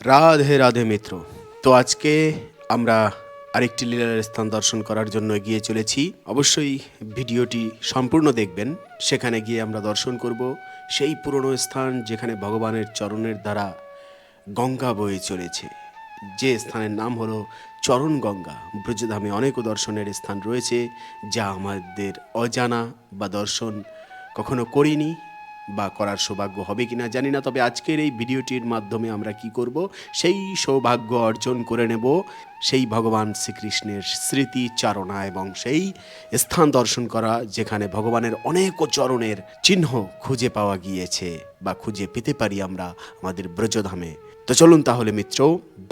রাধে রাধে মিত্র। তো আজকে আমরা আরেকটি লীলার স্থান দর্শন করার জন্য এগিয়ে চলেছি। অবশ্যই ভিডিওটি সম্পূর্ণ দেখবেন। সেখানে গিয়ে আমরা দর্শন করব সেই পুরনো স্থান যেখানে ভগবানের চরণের দ্বারা গঙ্গা বয়ে চলেছে। যে স্থানের নাম হলো চরণ গঙ্গা। ব্রজধামে অনেক দর্শনের স্থান রয়েছে যা আমাদের অজানা বা দর্শন কখনো করিনি। বা করার সৌভাগ্য হবে কি না জানি না, তবে আজকের এই ভিডিওটির মাধ্যমে আমরা কি করব? সেই সৌভাগ্য অর্জন করে নেব সেই ভগবান শ্রীকৃষ্ণের স্মৃতি, চারণা এবং সেই স্থান দর্শন করা, যেখানে ভগবানের অনেক চরণের চিহ্ন খুঁজে পাওয়া গিয়েছে বা খুঁজে পেতে পারি আমরা আমাদের ব্রজধামে। তো চলুন তাহলে মিত্র,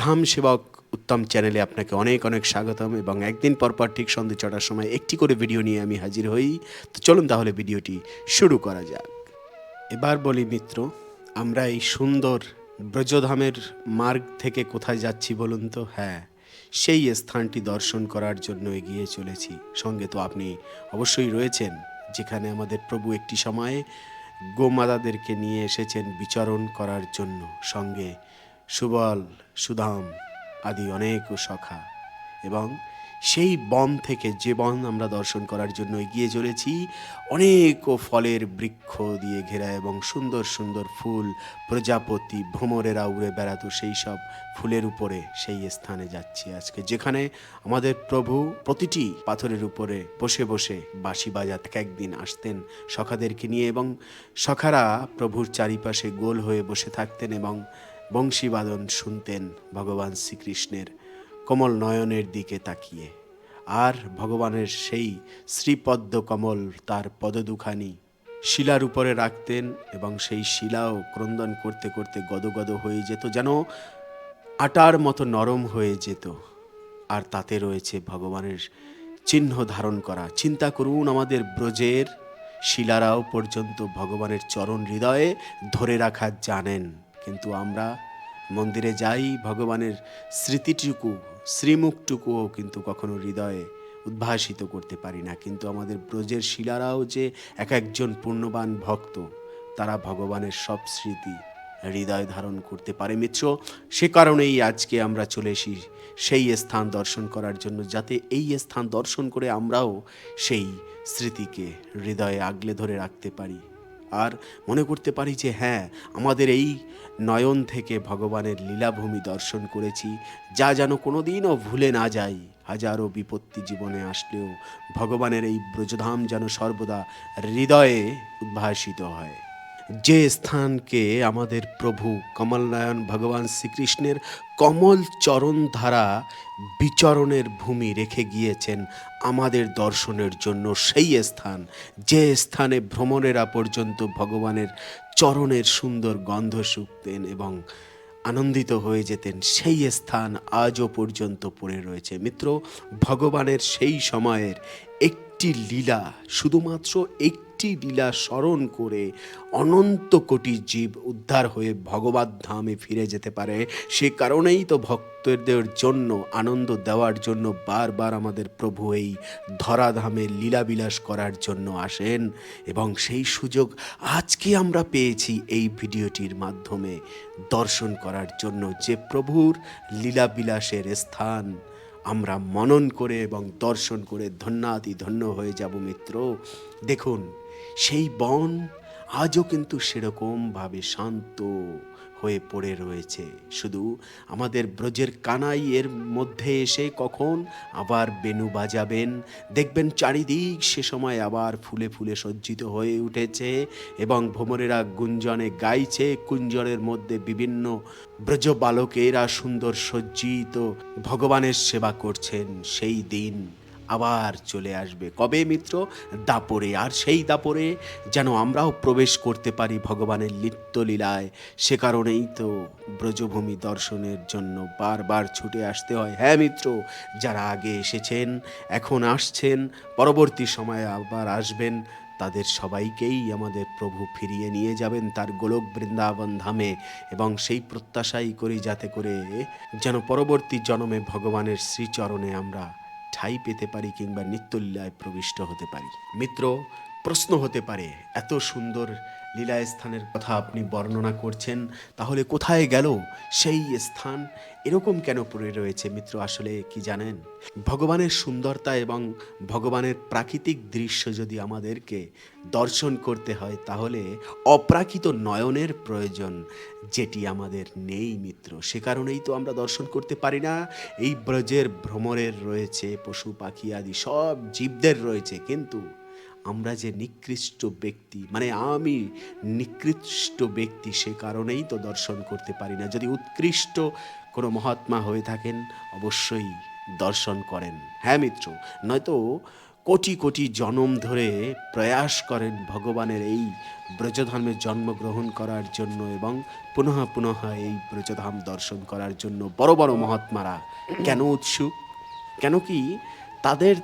ধাম সেবক উত্তম চ্যানেলে আপনাকে অনেক অনেক স্বাগতম এবং একদিন পর পর ঠিক সন্ধ্যে ছটার সময় একটি করে ভিডিও নিয়ে আমি হাজির হই। তো চলুন তাহলে ভিডিওটি শুরু করা যাক। এবার বলি মিত্র, আমরা এই সুন্দর ব্রজধামের মার্গ থেকে কোথায় যাচ্ছি বলুন তো? হ্যাঁ সেই স্থানটি দর্শন করার জন্য এগিয়ে চলেছি। সঙ্গে তো আপনি অবশ্যই রয়েছেন, যেখানে আমাদের প্রভু একটি সময়ে গোমাতাদেরকে নিয়ে এসেছেন বিচরণ করার জন্য। সঙ্গে সুবল, সুধাম আদি অনেক সখা এবং সেই বন থেকে যে বন আমরা দর্শন করার জন্য এগিয়ে চলেছি, অনেক ফলের বৃক্ষ দিয়ে ঘেরা এবং সুন্দর সুন্দর ফুল, প্রজাপতি, ভ্রমরেরা উড়ে বেড়াতো সেই সব ফুলের উপরে সেই স্থানে যাচ্ছি আজকে, যেখানে আমাদের প্রভু প্রতিটি পাথরের উপরে বসে বসে বাঁশি বাজাতে একদিন আসতেন সখাদেরকে নিয়ে এবং সখারা প্রভুর চারিপাশে গোল হয়ে বসে থাকতেন এবং বংশীবাদন শুনতেন ভগবান শ্রীকৃষ্ণের কমল নয়নের দিকে তাকিয়ে। আর ভগবানের সেই শ্রীপদ্ম কমল তার পদদুখানি শিলার উপরে রাখতেন এবং সেই শিলাও ক্রন্দন করতে করতে গদগদ হয়ে যেত, যেন আটার মতো নরম হয়ে যেত। আর তাতে রয়েছে ভগবানের চিহ্ন ধারণ করা। চিন্তা করুন আমাদের ব্রজের শিলারাও পর্যন্ত ভগবানের চরণ হৃদয়ে ধরে রাখা জানেন। কিন্তু আমরা মন্দিরে যাই, ভগবানের স্মৃতিটুকু, শ্রীমুখটুকুও কিন্তু কখনো হৃদয়ে উদ্ভাসিত করতে পারি না। কিন্তু আমাদের ব্রজের শিলারাও যে এক একজন পূর্ণবান ভক্ত, তারা ভগবানের সব স্মৃতি হৃদয় ধারণ করতে পারে। মিত্র, সে কারণেই আজকে আমরা চলে এসি সেই স্থান দর্শন করার জন্য, যাতে এই স্থান দর্শন করে আমরাও সেই স্মৃতিকে হৃদয়ে আগলে ধরে রাখতে পারি। আর মনে করতে পারি যে হ্যাঁ আমাদের এই নয়ন থেকে ভগবানের লীলাভূমি দর্শন করেছি, যা যেন কোনো দিনও ভুলে না যাই। হাজারো বিপত্তি জীবনে আসলেও ভগবানের এই ব্রজধাম যেন সর্বদা হৃদয়ে উদ্ভাসিত হয়। যে স্থানকে আমাদের প্রভু কমলনায়ন ভগবান শ্রীকৃষ্ণের কমল চরণ ধারা বিচরণের ভূমি রেখে গিয়েছেন আমাদের দর্শনের জন্য সেই স্থান, যে স্থানে ভ্রমণেরা পর্যন্ত ভগবানের চরণের সুন্দর গন্ধ শুকতেন এবং আনন্দিত হয়ে যেতেন, সেই স্থান আজও পর্যন্ত পড়ে রয়েছে। মিত্র, ভগবানের সেই সময়ের একটি লীলা শুধুমাত্র একটি লীলা স্মরণ করে অনন্ত কোটি জীব উদ্ধার হয়ে ভগবত ধামে ফিরে যেতে পারে। সে কারণেই তো ভক্তদের জন্য, আনন্দ দেওয়ার জন্য বারবার আমাদের প্রভু এই ধরাধামে লীলাবিলাস করার জন্য আসেন এবং সেই সুযোগ আজকে আমরা পেয়েছি এই ভিডিওটির মাধ্যমে। দর্শন করার জন্য যে প্রভুর লীলাবিলাসের স্থান আমরা মনন করে এবং দর্শন করে ধন্যাতি ধন্য হয়ে যাব মিত্র। দেখুন, সেই বন আজও কিন্তু সেরকমভাবে শান্ত। হয়ে পড়ে রয়েছে। শুধু আমাদের ব্রজের কানাই এর মধ্যে এসে কখন আবার বেনু বাজাবেন? দেখবেন চারিদিক সে সময় আবার ফুলে ফুলে সজ্জিত হয়ে উঠেছে এবং ভ্রমরেরা গুঞ্জনে গাইছে। কুঞ্জনের মধ্যে বিভিন্ন ব্রজ বালকেরা সুন্দর সজ্জিত ভগবানের সেবা করছেন সেই দিন। আবার চলে আসবে। কবে মিত্র? দাপরে। আর সেই দাপরে যেন আমরাও প্রবেশ করতে পারি ভগবানের লিপ্তলীলায় সে কারণেই তো ব্রজভূমি দর্শনের জন্য বারবার ছুটে আসতে হয়। হ্যাঁ মিত্র, যারা আগে এসেছেন, এখন আসছেন, পরবর্তী সময়ে আবার আসবেন, তাদের সবাইকেই আমাদের প্রভু ফিরিয়ে নিয়ে যাবেন তার গোলক বৃন্দাবন ধামে এবং সেই প্রত্যাশাই করি যাতে করে যেন পরবর্তী জন্মে ভগবানের শ্রীচরণে আমরা ঠাই পেতে পারি কিংবা নিত্যলীলায় প্রবিষ্ট হতে পারি। মিত্র প্রশ্ন হতে পারে, এত সুন্দর লীলা স্থানের কথা আপনি বর্ণনা করছেন, তাহলে কোথায় গেল সেই স্থান? এরকম কেন পড়ে রয়েছে মিত্র, আসলে কি জানেন? ভগবানের সুন্দরতা এবং ভগবানের প্রাকৃতিক দৃশ্য যদি আমাদেরকে দর্শন করতে হয়, তাহলে অপ্রাকৃত নয়নের প্রয়োজন যেটি আমাদের নেই মিত্র। সে কারণেই তো আমরা দর্শন করতে পারি না। এই ব্রজের ভ্রমরের রয়েছে, পশু পাখি আদি সব জীবদের রয়েছে, কিন্তু আমরা যে নিকৃষ্ট ব্যক্তি মানে আমি নিকৃষ্ট ব্যক্তি সে কারণেই তো দর্শন করতে পারি না। যদি উৎকৃষ্ট কোনো মহাত্মা হয়ে থাকেন, অবশ্যই দর্শন করেন। হ্যাঁ মিত্র, নয়তো কোটি কোটি জনম ধরে প্রয়াস করেন ভগবানের এই ব্রজধামে জন্মগ্রহণ করার জন্য এবং পুনঃ পুনঃ এই ব্রজধাম দর্শন করার জন্য বড় বড় মহাত্মারা কেন উৎসুক? কেন কি তাদের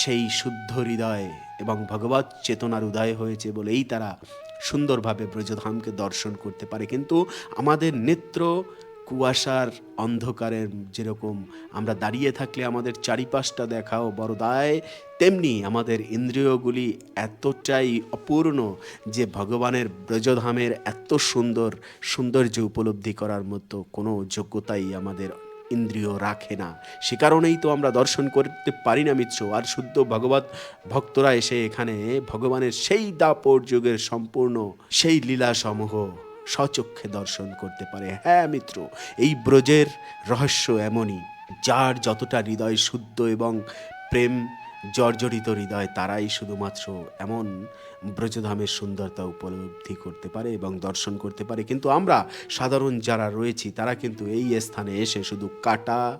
সেই শুদ্ধ হৃদয় এবং ভগবত চেতনার উদয় হয়েছে বলেই তারা সুন্দরভাবে ব্রজধামকে দর্শন করতে পারে। কিন্তু আমাদের নেত্র কুয়াশার অন্ধকারের যেরকম আমরা দাঁড়িয়ে থাকলে আমাদের চারিপাশটা দেখাও বড় দায় তেমনি আমাদের ইন্দ্রিয়গুলি এতটাই অপূর্ণ যে ভগবানের ব্রজধামের এত সুন্দর সৌন্দর্য উপলব্ধি করার মতো কোনো যোগ্যতাই আমাদের ইন্দ্রিয় রাখে না। সে কারণেই তো আমরা দর্শন করতে পারি না মিত্র। আর শুদ্ধ ভগবত ভক্তরা এসে এখানে ভগবানের সেই দাপর যুগের সম্পূর্ণ সেই লীলা সমূহ সচক্ষে দর্শন করতে পারে। হ্যাঁ মিত্র, এই ব্রজের রহস্য এমনই, যার যতটা হৃদয় শুদ্ধ এবং প্রেম জর্জরিত হৃদয়, তারাই শুধুমাত্র এমন ব্রজধামের সুন্দরতা উপলব্ধি করতে পারে এবং দর্শন করতে পারে। কিন্তু আমরা সাধারণ যারা রয়েছি, তারা কিন্তু এই স্থানে এসে শুধু কাটা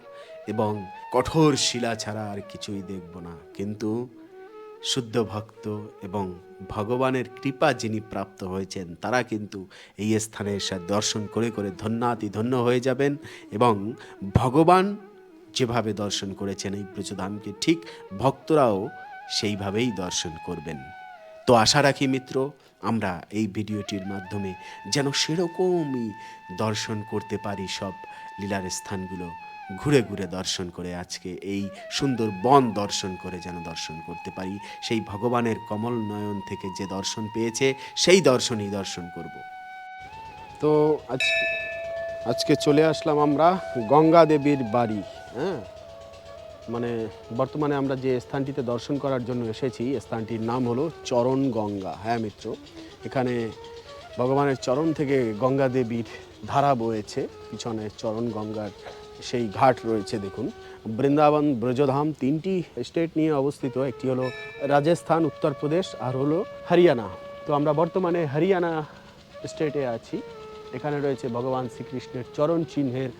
এবং কঠোর শিলা ছাড়া আর কিছুই দেখব না। কিন্তু শুদ্ধ ভক্ত এবং ভগবানের কৃপা যিনি প্রাপ্ত হয়েছেন, তারা কিন্তু এই স্থানে এসে দর্শন করে করে ধন্যাতি ধন্য হয়ে যাবেন এবং ভগবান যেভাবে দর্শন করেছেন এই ব্রজধামকে, ঠিক ভক্তরাও সেইভাবেই দর্শন করবেন। তো আশা রাখি মিত্র, আমরা এই ভিডিওটির মাধ্যমে যেন সেরকমই দর্শন করতে পারি সব লীলার স্থানগুলো, ঘুরে ঘুরে দর্শন করে আজকে এই সুন্দর বন দর্শন করে যেন দর্শন করতে পারি। সেই ভগবানের কমল নয়ন থেকে যে দর্শন পেয়েছে, সেই দর্শনই দর্শন করব। তো আজ, আজকে চলে আসলাম আমরা গঙ্গা দেবীর বাড়ি হ্যাঁ? মানে বর্তমানে আমরা যে স্থানটিতে দর্শন করার জন্য এসেছি স্থানটির নাম হলো চরণ গঙ্গা। হ্যাঁ মিত্র, এখানে ভগবানের চরণ থেকে গঙ্গা দেবীর ধারা বয়েছে, পিছনে চরণ গঙ্গার সেই ঘাট রয়েছে দেখুন। বৃন্দাবন, ব্রজধাম তিনটি স্টেট নিয়ে অবস্থিত, একটি হলো রাজস্থান, উত্তরপ্রদেশ, আর হলো হরিয়ানা। তো আমরা বর্তমানে হরিয়ানা স্টেটে আছি। এখানে রয়েছে ভগবান শ্রীকৃষ্ণের চরণ চিহ্নের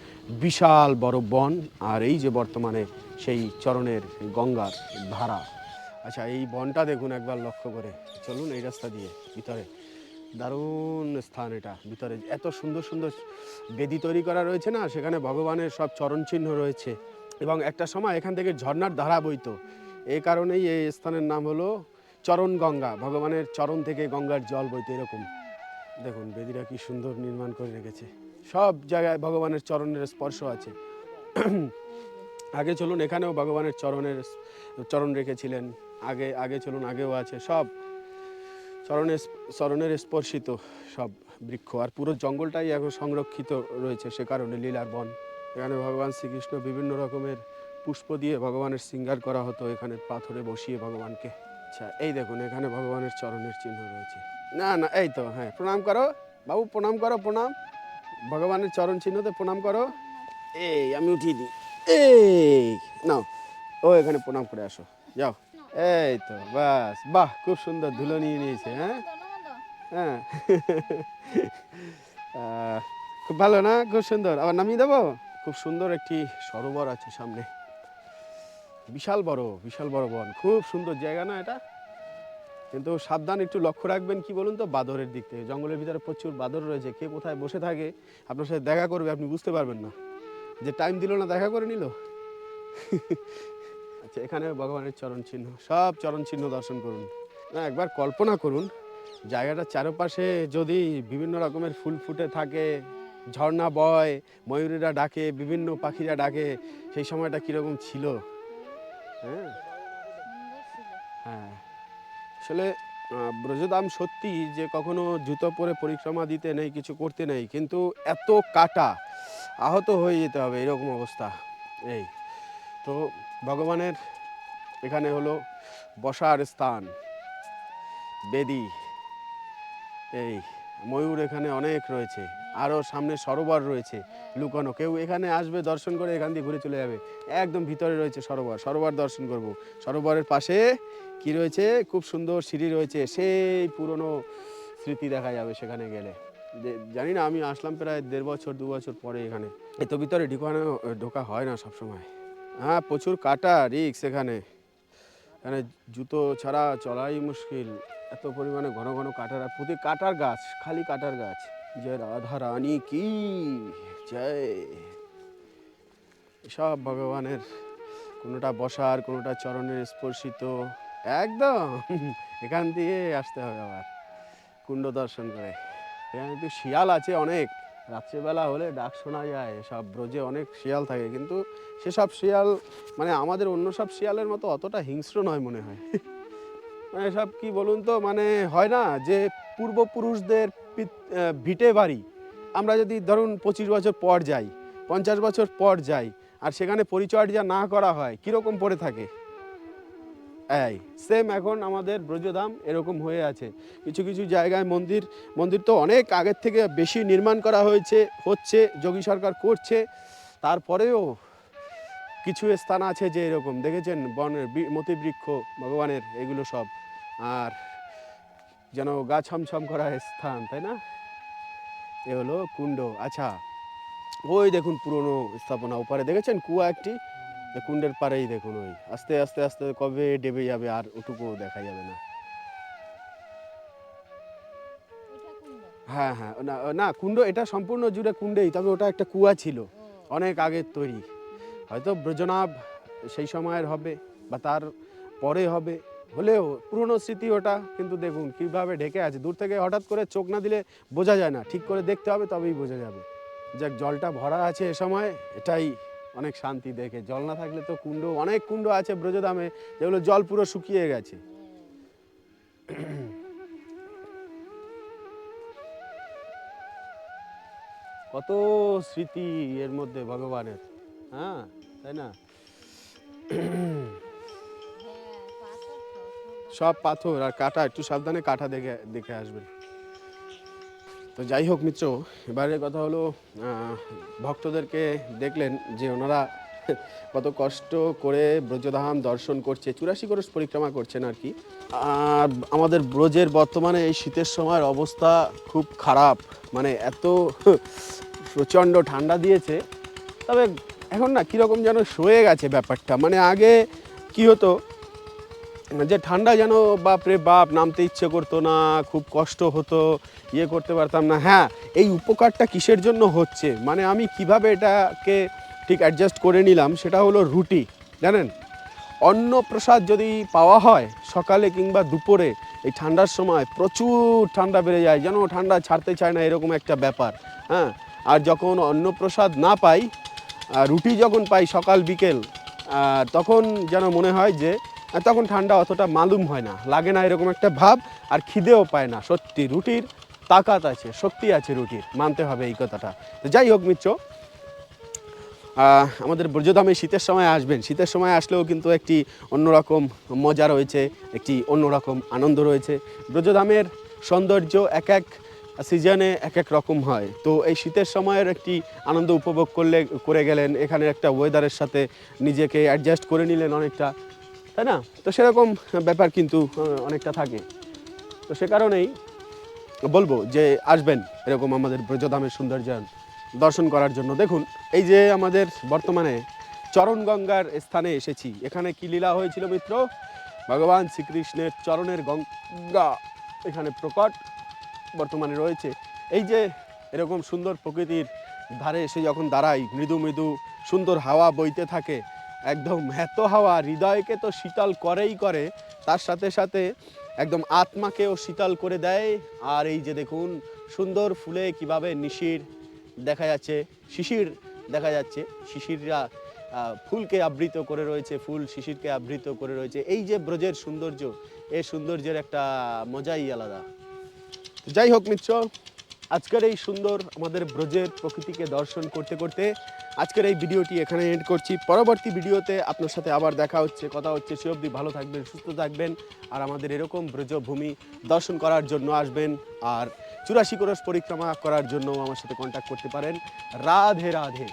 বিশাল বড় বন, আর এই যে বর্তমানে সেই চরণের গঙ্গার ধারা। আচ্ছা এই বনটা দেখুন একবার লক্ষ্য করে। চলুন এই রাস্তা দিয়ে, ভিতরে। দারুণ স্থান এটা, ভিতরে। এত সুন্দর সুন্দর বেদি তৈরি করা রয়েছে না, সেখানে ভগবানের সব চরণ চিহ্ন রয়েছে। এবং একটা সময় এখান থেকে ঝর্নার ধারা বইতো। এই কারণেই এই স্থানের নাম হলো চরণ গঙ্গা ভগবানের চরণ থেকে গঙ্গার জল বইতো এরকম। দেখুন, বেদিরা কি সুন্দর নির্মাণ করে রেখেছে। সব জায়গায় ভগবানের চরণের স্পর্শ আছে। আগে চলুন, এখানেও ভগবানের চরণের চরণ রেখেছিলেন। আগে আগে চলুন, আগেও আছে। সব চরণে চরণের স্পর্শিত সব বৃক্ষ। আর পুরো জঙ্গলটাই এখন সংরক্ষিত রয়েছে সে কারণে লীলার বন। এখানে ভগবান শ্রীকৃষ্ণ বিভিন্ন রকমের পুষ্প দিয়ে ভগবানের শৃঙ্গার করা হতো, এখানে পাথরে বসিয়ে ভগবানকে। আচ্ছা এই দেখুন, এখানে ভগবানের চরণের চিহ্ন রয়েছে। না না, এই তো হ্যাঁ প্রণাম করো। বাবু, প্রণাম করো, প্রণাম। ভগবানের চরণ চিহ্নতে প্রণাম করো। এই, আমি উঠিয়ে দিই। এই, নাও, ও এখানে প্রণাম করে আসো। যাও। এই তো, বাস, বাহ, খুব সুন্দর ধুলো নিয়ে নিয়েছে হ্যাঁ? হ্যাঁ। খুব ভালো না? খুব সুন্দর। আবার নামিয়ে দেবো? খুব সুন্দর একটি সরোবর আছে সামনে। বিশাল বড় বিশাল বড় বন। খুব সুন্দর জায়গা না এটা? কিন্তু সাবধান একটু লক্ষ্য রাখবেন কি বলুন তো? বাদরের দিক থেকে। জঙ্গলের ভিতরে প্রচুর বাদর রয়েছে। কে কোথায় বসে থাকে, আপনার সাথে দেখা করবে, আপনি বুঝতে পারবেন না। যে টাইম দিল না, দেখা করে নিল? আচ্ছা এখানে ভগবানের চরণ চিহ্ন। সব চরণ চিহ্ন দর্শন করুন। না, একবার কল্পনা করুন, জায়গাটার চারপাশে যদি বিভিন্ন রকমের ফুল ফুটে থাকে, ঝর্ণা বয়, ময়ূরীরা ডাকে, বিভিন্ন পাখিরা ডাকে, সেই সময়টা কীরকম ছিল? হ্যাঁ। হ্যাঁ। আসলে ব্রজদাম সত্যি যে কখনো জুতো পরে পরিক্রমা দিতে নেই, কিছু করতে নেই, কিন্তু এত কাটা, আহত হয়ে যেতে হবে, এরকম অবস্থা। এই, তো ভগবানের এখানে হলো বসার স্থান, বেদি। এই ময়ূর এখানে অনেক রয়েছে। আরও সামনে সরোবর রয়েছে লুকানো। কেউ এখানে আসবে, দর্শন করে এখান দিয়ে ঘুরে চলে যাবে। একদম ভিতরে রয়েছে সরোবর। সরোবর দর্শন করব। সরোবরের পাশে কি রয়েছে? খুব সুন্দর সিঁড়ি রয়েছে। সেই পুরনো স্মৃতি দেখা যাবে সেখানে গেলে। জানি না, আমি আসলাম প্রায় দেড় বছর, দু বছর পরে এখানে। এত ভিতরে ঢুকানো, ঢোকা হয় না সবসময়। হ্যাঁ প্রচুর কাটা রিক্স এখানে। এখানে জুতো ছাড়া চলাই মুশকিল। এত পরিমাণে ঘন ঘন কাটার প্রতি কাটার গাছ, খালি কাটার গাছ। জয় রাধা রানী কি? জয়। সব ভগবানের কোনোটা বসার, কোনোটা চরণের স্পর্শিত। একদম! এখান দিয়ে আসতে হবে আবার, কুণ্ড দর্শন করে। এখানে একটু শিয়াল আছে অনেক। রাত্রিবেলা হলে ডাক শোনা যায় সব ব্রজে অনেক শিয়াল থাকে। কিন্তু সেসব শিয়াল মানে আমাদের অন্য সব শিয়ালের মতো অতটা হিংস্র নয় মনে হয়। মানে সব কি বলুন তো মানে হয় না যে পূর্বপুরুষদের ভিটে বাড়ি। আমরা যদি ধরুন পঁচিশ বছর পর যাই, পঞ্চাশ বছর পর যাই, আর সেখানে পরিচর্যা না করা হয়, কীরকম পড়ে থাকে? এই সেম এখন আমাদের ব্রজধাম এরকম হয়ে আছে। কিছু কিছু জায়গায় মন্দির মন্দির তো অনেক আগের থেকে বেশি নির্মাণ করা হয়েছে, হচ্ছে, যোগী সরকার করছে। তারপরেও কিছু স্থান আছে যে এরকম, দেখেছেন বনের মতিবৃক্ষ, ভগবানের, এগুলো সব। আর যেন গা ছমছম করা স্থান তাই না? এ হলো কুণ্ড। আচ্ছা ওই দেখুন পুরনো স্থাপনা ওপারে দেখেছেন কুয়া একটি? কুণ্ডের পাড়েই দেখুন ওই। আস্তে আস্তে আস্তে কবে ডেবে যাবে আর ওটুকুও দেখা যাবে না। হ্যাঁ হ্যাঁ না না কুণ্ড এটা সম্পূর্ণ জুড়ে কুণ্ডেই তবে ওটা একটা কুয়া ছিল। অনেক আগের তৈরি। হয়তো ব্রজনাভ সেই সময়ের হবে বা তার পরে হবে। হলেও পুরনো স্মৃতি ওটা। কিন্তু দেখুন, কীভাবে ঢেকে আছে। দূর থেকে হঠাৎ করে চোখ না দিলে বোঝা যায় না। ঠিক করে দেখতে হবে, তবেই বোঝা যাবে। যাক, জলটা ভরা আছে এ সময়। এটাই অনেক শান্তি দেখে। জল না থাকলে তো কুণ্ড অনেক কুণ্ড আছে ব্রজধামে, যেগুলো জল পুরো শুকিয়ে গেছে। কত স্মৃতি এর মধ্যে ভগবানের। হ্যাঁ তাই না? সব পাথর আর কাটা, একটু সাবধানে কাটা দেখে দেখে আসবেন। তো যাই হোক মিত্র এবারের কথা হলো ভক্তদেরকে দেখলেন যে ওনারা কত কষ্ট করে ব্রজধাম দর্শন করছে, চুরাশি কোরস পরিক্রমা করছেন আর কি। আর আমাদের ব্রজের বর্তমানে এই শীতের সময়ের অবস্থা খুব খারাপ মানে এত প্রচণ্ড ঠান্ডা দিয়েছে। তবে এখন না, কীরকম যেন সয়ে গেছে ব্যাপারটা। মানে আগে কি হতো যে ঠান্ডা যেন বাপরে বাপ, নামতে ইচ্ছে করতো না, খুব কষ্ট হতো ইয়ে করতে পারতাম না। হ্যাঁ এই উপকারটা কিসের জন্য হচ্ছে? মানে আমি কীভাবে এটাকে ঠিক অ্যাডজাস্ট করে নিলাম, সেটা হলো রুটি, জানেন? অন্ন প্রসাদ যদি পাওয়া হয়, সকালে কিংবা দুপুরে, এই ঠান্ডার সময় প্রচুর ঠান্ডা বেড়ে যায়, যেন ঠান্ডা ছাড়তে চায় না, এরকম একটা ব্যাপার হ্যাঁ? আর যখন অন্নপ্রসাদ না পাই রুটি যখন পাই সকাল বিকেল তখন যেন মনে হয় যে আহ, তখন ঠান্ডা অতটা মালুম হয় না। লাগে না এরকম একটা ভাব আর খিদেও পায় না। সত্যি রুটির তাকাত আছে শক্তি আছে রুটির মানতে হবে এই কথাটা। তো যাই হোক মিত্র আমাদের ব্রজধামে শীতের সময় আসবেন। শীতের সময় আসলেও কিন্তু একটি অন্যরকম মজা রয়েছে একটি অন্যরকম আনন্দ রয়েছে। ব্রজধামের সৌন্দর্য এক এক সিজনে এক এক রকম হয়। তো এই শীতের সময়ের একটি আনন্দ উপভোগ করলে করে গেলেন। এখানে একটা ওয়েদারের সাথে নিজেকে অ্যাডজাস্ট করে নিলেন অনেকটা। তাই না? তো সেরকম ব্যাপার কিন্তু অনেকটা থাকে। তো সে কারণেই বলব যে আসবেন এরকম আমাদের ব্রজধামের সৌন্দর্য দর্শন করার জন্য। দেখুন, এই যে আমাদের বর্তমানে চরণ গঙ্গার স্থানে এসেছি। এখানে কি লীলা হয়েছিল মিত্র? ভগবান শ্রীকৃষ্ণের চরণের গঙ্গা এখানে প্রকট বর্তমানে রয়েছে। এই যে এরকম সুন্দর প্রকৃতির ধারে এসে যখন দাঁড়াই, মৃদু মৃদু সুন্দর হাওয়া বইতে থাকে একদম এত হাওয়া, হৃদয়কে তো শীতল করেই করে, তার সাথে সাথে একদম আত্মাকেও শীতল করে দেয়। আর এই যে দেখুন, সুন্দর ফুলে কীভাবে নিশির দেখা যাচ্ছে, শিশির দেখা যাচ্ছে, শিশিররা ফুলকে আবৃত করে রয়েছে, ফুল শিশিরকে আবৃত করে রয়েছে। এই যে ব্রজের সৌন্দর্য এই সৌন্দর্যের একটা মজাই আলাদা। যাই হোক মিত্র, আজকের এই সুন্দর আমাদের ব্রজের প্রকৃতিকে দর্শন করতে করতে আজকের এই ভিডিওটি এখানে এন্ড করছি। পরবর্তী ভিডিওতে আপনার সাথে আবার দেখা হচ্ছে। কথা হচ্ছে, সে অবধি ভালো থাকবেন, সুস্থ থাকবেন আর আমাদের এরকম ব্রজভূমি দর্শন করার জন্য আসবেন আর চুরাশি করস পরিক্রমা করার জন্য আমার সাথে কন্ট্যাক্ট করতে পারেন। রাধে রাধে।